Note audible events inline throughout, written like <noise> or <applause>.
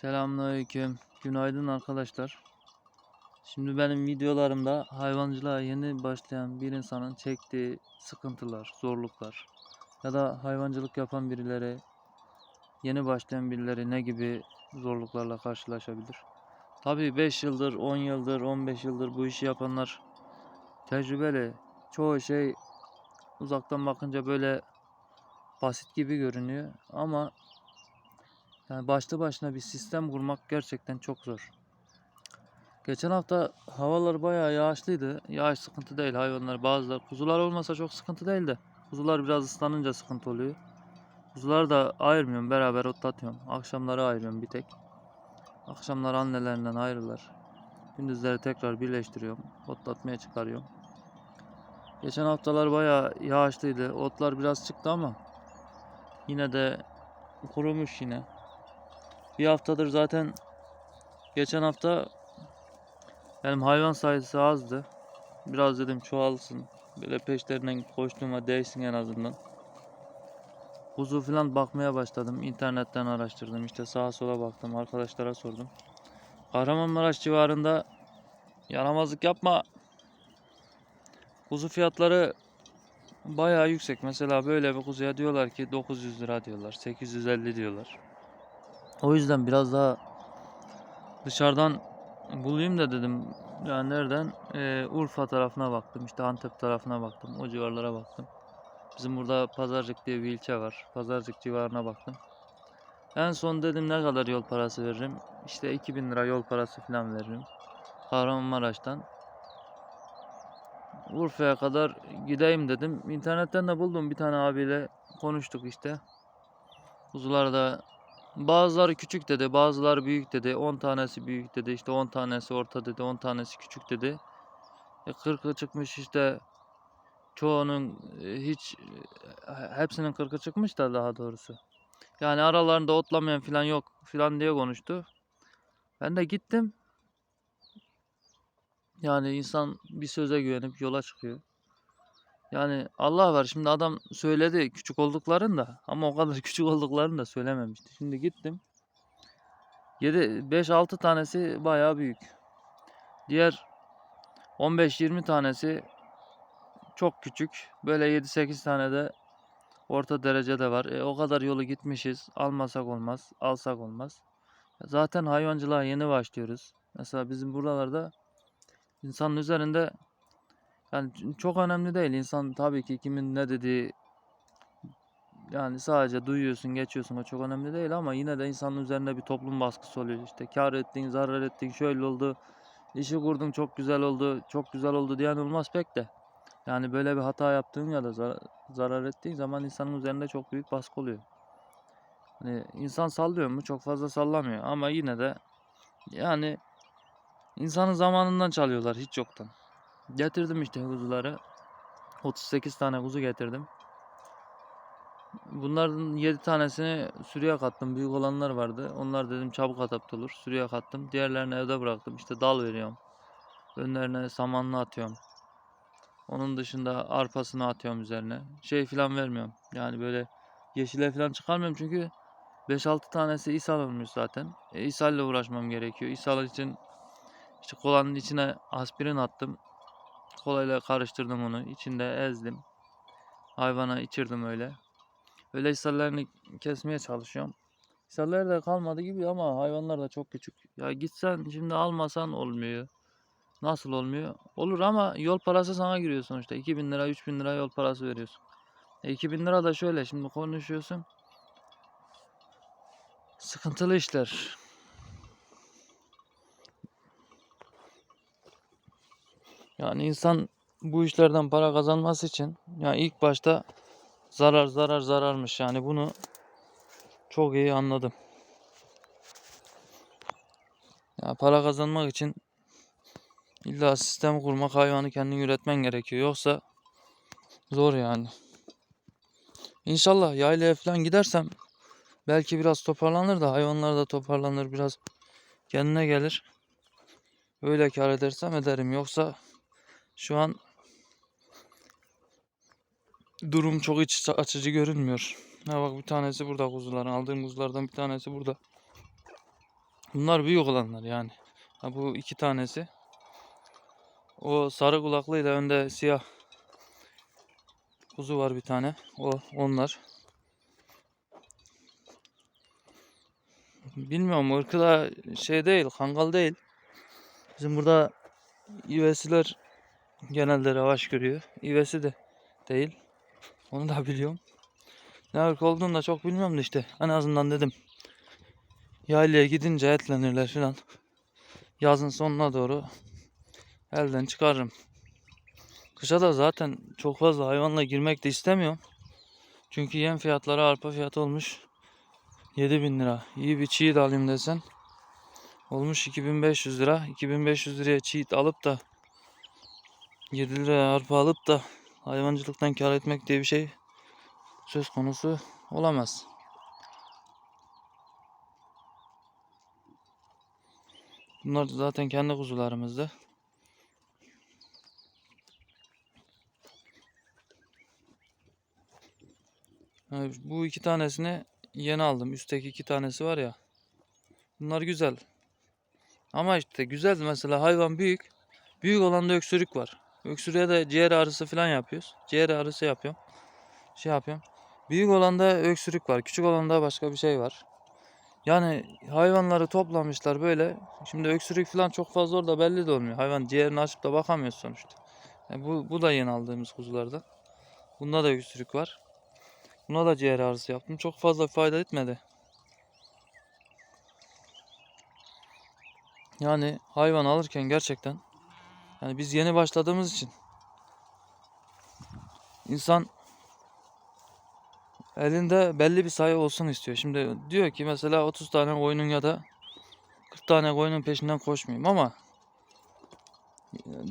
Selamünaleyküm. Günaydın arkadaşlar. Şimdi benim videolarımda hayvancılığa yeni başlayan bir insanın çektiği sıkıntılar, zorluklar ya da hayvancılık yapan birileri, yeni başlayan birileri ne gibi zorluklarla karşılaşabilir? Tabii 5 yıldır, 10 yıldır, 15 yıldır bu işi yapanlar tecrübeli. Çoğu şey uzaktan bakınca böyle basit gibi görünüyor ama yani başlı başına bir sistem kurmak gerçekten çok zor. Geçen hafta havalar bayağı yağışlıydı. Yağış sıkıntı değil hayvanlar bazıları. Kuzular olmasa çok sıkıntı değil de. Kuzular biraz ıslanınca sıkıntı oluyor. Kuzuları da ayırmıyorum beraber otlatıyorum. Akşamları ayırıyorum bir tek. Akşamlar annelerinden ayrılar. Gündüzleri tekrar birleştiriyorum. Otlatmaya çıkarıyorum. Geçen haftalar bayağı yağışlıydı. Otlar biraz çıktı ama yine de kurumuş yine. Bir haftadır zaten geçen hafta benim hayvan sayısı azdı. Biraz dedim çoğalsın. Böyle peşlerinden koştuğuma değsin en azından. Kuzu falan bakmaya başladım. İnternetten araştırdım. İşte sağa sola baktım. Arkadaşlara sordum. Kahramanmaraş civarında yaramazlık yapma. Kuzu fiyatları bayağı yüksek. Mesela böyle bir kuzuya diyorlar ki 900 lira diyorlar. 850 diyorlar. O yüzden biraz daha dışarıdan bulayım da dedim. Yani nereden? Ee, Urfa tarafına baktım. işte Antep tarafına baktım. O civarlara baktım. Bizim burada Pazarcık diye bir ilçe var. Pazarcık civarına baktım. En son dedim ne kadar yol parası veririm? İşte 2000 lira yol parası falan veririm. Kahramanmaraş'tan. Urfa'ya kadar gideyim dedim. İnternetten de buldum bir tane abiyle konuştuk işte. Kuzular da Bazıları küçük dedi, bazıları büyük dedi. 10 tanesi büyük dedi, işte 10 tanesi orta dedi, 10 tanesi küçük dedi. E 40'ı çıkmış işte çoğunun e, hiç e, hepsinin 40'ı çıkmış da daha doğrusu. Yani aralarında otlamayan falan yok falan diye konuştu. Ben de gittim. Yani insan bir söze güvenip yola çıkıyor. Yani Allah var şimdi adam söyledi küçük olduklarını da ama o kadar <laughs> küçük olduklarını da söylememişti. Şimdi gittim. 7 5-6 tanesi bayağı büyük. Diğer 15-20 tanesi çok küçük. Böyle 7-8 tane de orta derecede var. E, o kadar yolu gitmişiz. Almasak olmaz, alsak olmaz. Zaten hayvancılığa yeni başlıyoruz. Mesela bizim buralarda insanın üzerinde yani çok önemli değil. İnsan tabii ki kimin ne dediği yani sadece duyuyorsun, geçiyorsun o çok önemli değil ama yine de insanın üzerinde bir toplum baskısı oluyor. İşte kar ettin, zarar ettin, şöyle oldu, işi kurdun çok güzel oldu, çok güzel oldu diyen olmaz pek de. Yani böyle bir hata yaptığın ya da zar- zarar ettiğin zaman insanın üzerinde çok büyük baskı oluyor. Hani insan sallıyor mu? Çok fazla sallamıyor ama yine de yani insanın zamanından çalıyorlar hiç yoktan. Getirdim işte kuzuları. 38 tane kuzu getirdim. Bunların 7 tanesini sürüye kattım. Büyük olanlar vardı. Onlar dedim çabuk adapte olur. Sürüye kattım. Diğerlerini evde bıraktım. İşte dal veriyorum. Önlerine samanlı atıyorum. Onun dışında arpasını atıyorum üzerine. Şey filan vermiyorum. Yani böyle yeşile filan çıkarmıyorum çünkü 5-6 tanesi ishal olmuş zaten. E, ishalle uğraşmam gerekiyor. İshal için işte kolanın içine aspirin attım. Kolayla karıştırdım onu. İçinde ezdim. Hayvana içirdim öyle. Öyle hisarlarını kesmeye çalışıyorum. Hisarlar da kalmadı gibi ama hayvanlar da çok küçük. Ya gitsen şimdi almasan olmuyor. Nasıl olmuyor? Olur ama yol parası sana giriyor sonuçta. 2000 lira 3000 lira yol parası veriyorsun. E 2000 lira da şöyle şimdi konuşuyorsun. Sıkıntılı işler. Yani insan bu işlerden para kazanması için yani ilk başta zarar zarar zararmış yani bunu çok iyi anladım. Ya para kazanmak için illa sistem kurmak hayvanı kendin üretmen gerekiyor yoksa zor yani. İnşallah yaylaya falan gidersem belki biraz toparlanır da hayvanlar da toparlanır biraz kendine gelir. Öyle kar edersem ederim yoksa şu an durum çok iç açıcı görünmüyor. Ha bak bir tanesi burada kuzuların. Aldığım kuzulardan bir tanesi burada. Bunlar büyük olanlar yani. Ha, bu iki tanesi. O sarı kulaklıyla önde siyah kuzu var bir tane. O onlar. Bilmiyorum ırkı da şey değil, kangal değil. Bizim burada ivesiler genelde revaç görüyor. İvesi de değil. Onu da biliyorum. Ne ırk olduğunu da çok bilmiyorum da işte. En azından dedim. Yaylaya gidince etlenirler filan. Yazın sonuna doğru elden çıkarırım. Kışa da zaten çok fazla hayvanla girmek de istemiyorum. Çünkü yem fiyatları arpa fiyatı olmuş 7000 lira. İyi bir çiğit alayım desen olmuş 2500 lira. 2500 liraya çiğit alıp da 7 liraya arpa alıp da hayvancılıktan kar etmek diye bir şey söz konusu olamaz. Bunlar zaten kendi kuzularımızdı. Bu iki tanesini yeni aldım. Üstteki iki tanesi var ya. Bunlar güzel. Ama işte güzel mesela hayvan büyük. Büyük olanda öksürük var. Öksürüğe de ciğer ağrısı falan yapıyoruz. Ciğer ağrısı yapıyorum. Şey yapıyorum. Büyük olanda öksürük var. Küçük olanda başka bir şey var. Yani hayvanları toplamışlar böyle. Şimdi öksürük falan çok fazla orada belli de olmuyor. Hayvan ciğerini açıp da bakamıyoruz sonuçta. E bu, bu da yeni aldığımız kuzulardan. Bunda da öksürük var. Buna da ciğer ağrısı yaptım. Çok fazla fayda etmedi. Yani hayvan alırken gerçekten yani biz yeni başladığımız için insan elinde belli bir sayı olsun istiyor. Şimdi diyor ki mesela 30 tane koyunun ya da 40 tane koyunun peşinden koşmayayım ama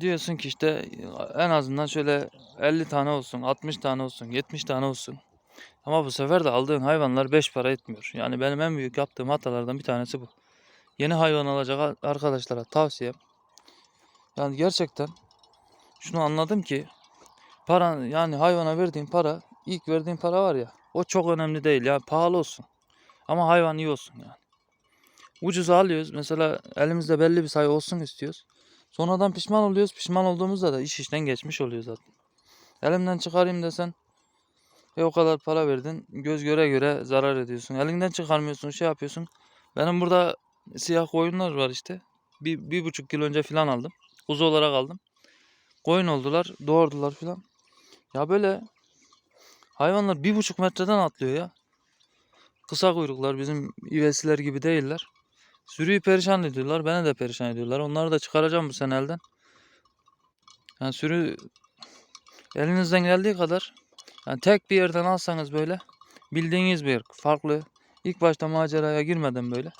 diyorsun ki işte en azından şöyle 50 tane olsun, 60 tane olsun, 70 tane olsun. Ama bu sefer de aldığın hayvanlar 5 para etmiyor. Yani benim en büyük yaptığım hatalardan bir tanesi bu. Yeni hayvan alacak arkadaşlara tavsiyem. Yani gerçekten şunu anladım ki para yani hayvana verdiğin para ilk verdiğin para var ya o çok önemli değil ya pahalı olsun. Ama hayvan iyi olsun yani. Ucuz alıyoruz mesela elimizde belli bir sayı olsun istiyoruz. Sonradan pişman oluyoruz. Pişman olduğumuzda da iş işten geçmiş oluyor zaten. Elimden çıkarayım desen ve o kadar para verdin. Göz göre göre zarar ediyorsun. Elinden çıkarmıyorsun, şey yapıyorsun. Benim burada siyah koyunlar var işte. Bir, bir buçuk yıl önce falan aldım. Kuzu olarak aldım. Koyun oldular, doğurdular falan. Ya böyle hayvanlar bir buçuk metreden atlıyor ya. Kısa kuyruklar bizim ivesiler gibi değiller. Sürüyü perişan ediyorlar. Beni de perişan ediyorlar. Onları da çıkaracağım bu sene elden. Yani sürü elinizden geldiği kadar yani tek bir yerden alsanız böyle bildiğiniz bir farklı. İlk başta maceraya girmeden böyle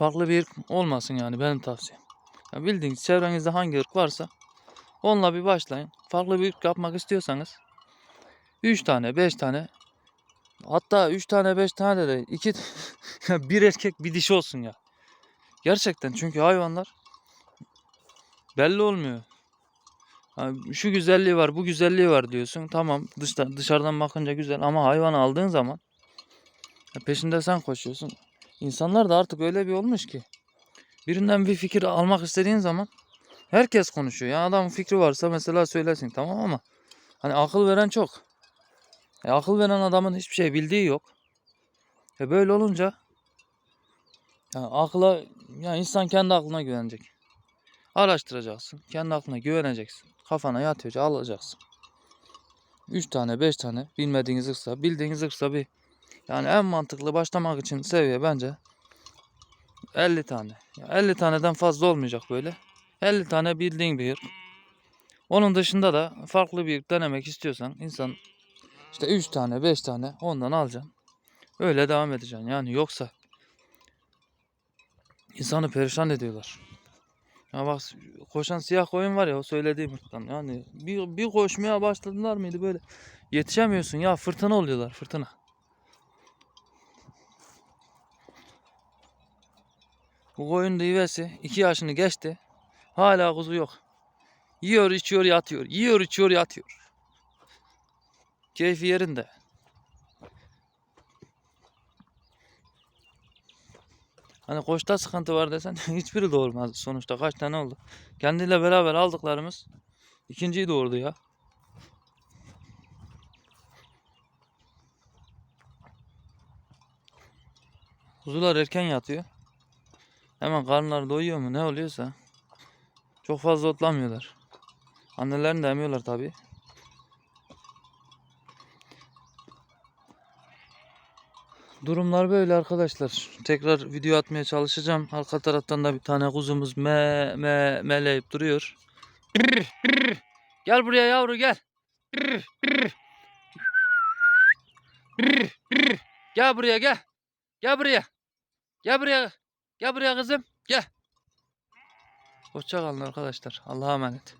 farklı bir ırk olmasın yani benim tavsiyem. Ya bildiğiniz çevrenizde hangi ırk varsa onunla bir başlayın. Farklı bir ırk yapmak istiyorsanız 3 tane 5 tane hatta 3 tane 5 tane de değil 2 <laughs> bir erkek bir dişi olsun ya. Gerçekten çünkü hayvanlar belli olmuyor. Yani şu güzelliği var, bu güzelliği var diyorsun. Tamam dışta, dışarıdan bakınca güzel ama hayvanı aldığın zaman peşinde sen koşuyorsun. İnsanlar da artık öyle bir olmuş ki birinden bir fikir almak istediğin zaman herkes konuşuyor. Yani adamın fikri varsa mesela söylesin tamam ama hani akıl veren çok. E, akıl veren adamın hiçbir şey bildiği yok. E böyle olunca yani akla yani insan kendi aklına güvenecek. Araştıracaksın. Kendi aklına güveneceksin. Kafana yatıyorca alacaksın. 3 tane 5 tane bilmediğiniz ırksa bildiğiniz ırksa bir yani en mantıklı başlamak için seviye bence 50 tane. Ya 50 taneden fazla olmayacak böyle. 50 tane bildiğin bir ırk. Onun dışında da farklı bir denemek istiyorsan insan işte 3 tane 5 tane ondan alacaksın. Öyle devam edeceksin. Yani yoksa insanı perişan ediyorlar. Ya bak koşan siyah koyun var ya o söylediğim ırktan. Yani bir, bir koşmaya başladılar mıydı böyle yetişemiyorsun ya fırtına oluyorlar fırtına. Bu koyun da ivesi 2 yaşını geçti. Hala kuzu yok. Yiyor içiyor yatıyor. Yiyor içiyor yatıyor. Keyfi yerinde. Hani koçta sıkıntı var desen <laughs> hiçbiri doğurmaz sonuçta. Kaç tane oldu? Kendiyle beraber aldıklarımız ikinciyi doğurdu ya. Kuzular erken yatıyor. Hemen karnları doyuyor mu ne oluyorsa. Çok fazla otlamıyorlar. Annelerini de emiyorlar tabi. Durumlar böyle arkadaşlar. Tekrar video atmaya çalışacağım. Arka taraftan da bir tane kuzumuz me me meleyip duruyor. Gel buraya yavru gel. Gel buraya gel. Gel buraya. Gel buraya. Gel buraya kızım. Gel. Hoşça kalın arkadaşlar. Allah'a emanet.